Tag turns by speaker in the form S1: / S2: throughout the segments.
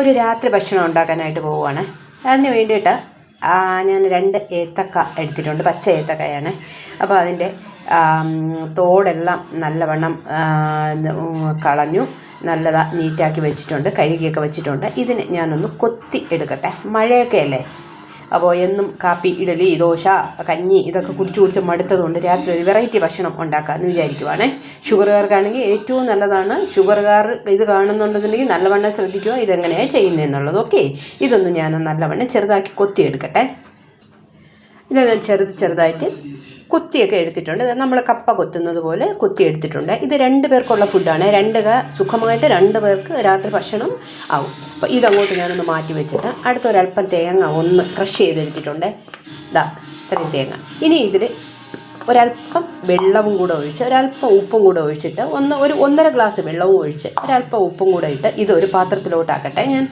S1: ഒരു രാത്രി ഭക്ഷണം ഉണ്ടാക്കാനായിട്ട് പോവുകയാണ്. അതിന് വേണ്ടിയിട്ട് ഞാൻ രണ്ട് ഏത്തക്ക എടുത്തിട്ടുണ്ട്. പച്ച ഏത്തക്കയാണ്. അപ്പോൾ അതിന്റെ തോടെല്ലാം നല്ലവണ്ണം കളഞ്ഞു നല്ലതാ നീറ്റാക്കി വെച്ചിട്ടുണ്ട് കഴുകിയൊക്കെ വെച്ചിട്ടുണ്ട്. ഇതിന് ഞാനൊന്ന് കൊത്തി എടുക്കട്ടെ. മഴയൊക്കെ അല്ലേ? അപ്പോൾ എന്നും കാപ്പി ഇഡലി ദോശ കഞ്ഞി ഇതൊക്കെ കുടിച്ച് കുടിച്ച് മടുത്തതുകൊണ്ട് രാത്രി ഒരു വെറൈറ്റി ഭക്ഷണം ഉണ്ടാക്കാമെന്ന് വിചാരിക്കുവാണേ. ഷുഗറുകാർക്കാണെങ്കിൽ ഏറ്റവും നല്ലതാണ് ഷുഗറുകാർ ഇത് കാണുന്നുണ്ടെന്നുണ്ടെങ്കിൽ നല്ലവണ്ണം ശ്രദ്ധിക്കുക ഇതെങ്ങനെയാണ് ചെയ്യുന്നതെന്നുള്ളത് ഓക്കെ ഇതൊന്നും ഞാൻ നല്ലവണ്ണം ചെറുതാക്കി കൊത്തിയെടുക്കട്ടെ. ഇതെല്ലാം ചെറുത് ചെറുതായിട്ട് കുത്തിയൊക്കെ എടുത്തിട്ടുണ്ട്. നമ്മൾ കപ്പ കൊത്തുന്നത് പോലെ കുത്തി എടുത്തിട്ടുണ്ട്. ഇത് രണ്ട് പേർക്കുള്ള ഫുഡാണ്. രണ്ട് സുഖമായിട്ട് രണ്ട് പേർക്ക് രാത്രി ഭക്ഷണം ആവും. അപ്പോൾ ഇതങ്ങോട്ട് ഞാനൊന്ന് മാറ്റി വെച്ചിട്ട് അടുത്തൊരല്പം തേങ്ങ ഒന്ന് ക്രഷ് ചെയ്തെടുത്തിട്ടുണ്ട്. ഇതാ ഇത്രയും തേങ്ങ. ഇനി ഇതിൽ ഒരല്പം വെള്ളവും കൂടെ ഒഴിച്ച് ഒരല്പം ഉപ്പും കൂടെ ഒഴിച്ചിട്ട് ഒന്ന് ഒരു ഒന്നര ഗ്ലാസ് വെള്ളവും ഒഴിച്ച് ഒരല്പം ഉപ്പും കൂടെ ഇട്ട് ഇതൊരു പാത്രത്തിലോട്ടാക്കട്ടെ ഞാൻ.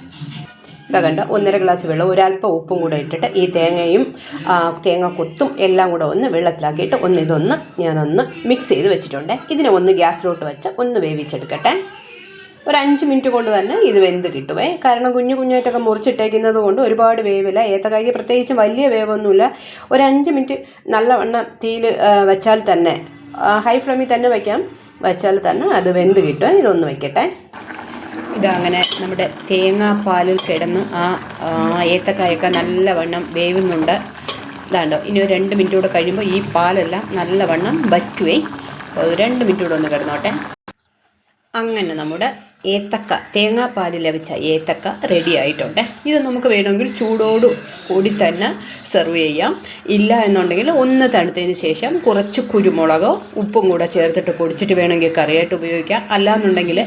S1: ഇതാ കണ്ട ഒന്നര ഗ്ലാസ് വെള്ളം ഒരല്പം ഉപ്പും കൂടെ ഇട്ടിട്ട് ഈ തേങ്ങയും തേങ്ങ കൊത്തും എല്ലാം കൂടെ ഒന്ന് വെള്ളത്തിലാക്കിയിട്ട് ഒന്ന് ഇതൊന്ന് ഞാനൊന്ന് മിക്സ് ചെയ്ത് വെച്ചിട്ടുണ്ട്. ഇതിനെ ഒന്ന് ഗ്യാസിലോട്ട് വെച്ച് ഒന്ന് വേവിച്ചെടുക്കട്ടെ. ഒരു അഞ്ച് മിനിറ്റ് കൊണ്ട് തന്നെ ഇത് വെന്ത് കിട്ടുവേ. കാരണം കുഞ്ഞു കുഞ്ഞായിട്ടൊക്കെ മുറിച്ചിട്ടേക്കുന്നത് കൊണ്ട് ഒരുപാട് വേവില്ല. ഏത്തക്കായ്ക്ക് പ്രത്യേകിച്ചും വലിയ വേവൊന്നുമില്ല. ഒരു അഞ്ച് മിനിറ്റ് നല്ലവണ്ണം തീയിൽ വെച്ചാൽ തന്നെ ഹൈ ഫ്ലെയിമിൽ തന്നെ വയ്ക്കാം വെച്ചാൽ തന്നെ അത് വെന്ത് കിട്ടും ഇതൊന്ന് വയ്ക്കട്ടെ ഇതങ്ങനെ നമ്മുടെ തേങ്ങാപ്പാലിൽ കിടന്ന് ആ ഏത്തക്കായൊക്കെ നല്ലവണ്ണം വേവുന്നുണ്ട്. ഇതാണ്ടോ ഇനി ഒരു രണ്ട് മിനിറ്റ് കൂടെ കഴിയുമ്പോൾ ഈ പാലെല്ലാം നല്ലവണ്ണം വറ്റുവേ. രണ്ട് മിനിറ്റ് കൂടെ ഒന്ന് കിടന്നോട്ടെ. അങ്ങനെ നമ്മുടെ ഏത്തക്ക തേങ്ങാപ്പാലിൽ വെച്ച ഏത്തക്ക റെഡി ആയിട്ടുണ്ട്. ഇത് നമുക്ക് വേണമെങ്കിൽ ചൂടോട് കൂടി തന്നെ സെർവ് ചെയ്യാം. ഇല്ല എന്നുണ്ടെങ്കിൽ ഒന്ന് തണുത്തതിന് ശേഷം കുറച്ച് കുരുമുളകോ ഉപ്പും കൂടെ ചേർത്തിട്ട് പൊടിച്ചിട്ട് വേണമെങ്കിൽ കറിയായിട്ട് ഉപയോഗിക്കാം. അല്ലാന്നുണ്ടെങ്കിൽ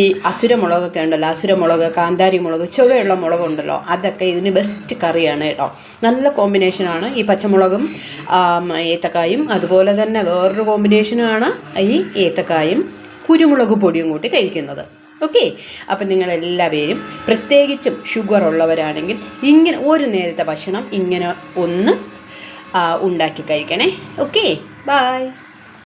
S1: ഈ അസുരമുളകൊക്കെ ഉണ്ടല്ലോ അസുരമുളക് കാന്താരി മുളക് ചുവയുള്ള മുളകുണ്ടല്ലോ അതൊക്കെ ഇതിന് ബെസ്റ്റ് കറിയാണ് കേട്ടോ. നല്ല കോമ്പിനേഷനാണ് ഈ പച്ചമുളകും ഏത്തക്കായും അതുപോലെ തന്നെ വേറൊരു കോമ്പിനേഷനാണ് ഈ ഏത്തക്കായും കുരുമുളക് പൊടിയും കൂട്ടി കഴിക്കുന്നത്. ഓക്കെ? അപ്പം നിങ്ങളെല്ലാവരും പ്രത്യേകിച്ചും ഷുഗർ ഉള്ളവരാണെങ്കിൽ ഇങ്ങനെ ഒരു നേരത്തെ ഭക്ഷണം ഇങ്ങനെ ഒന്ന് ഉണ്ടാക്കി കഴിക്കണേ. ഓക്കെ? ബായ്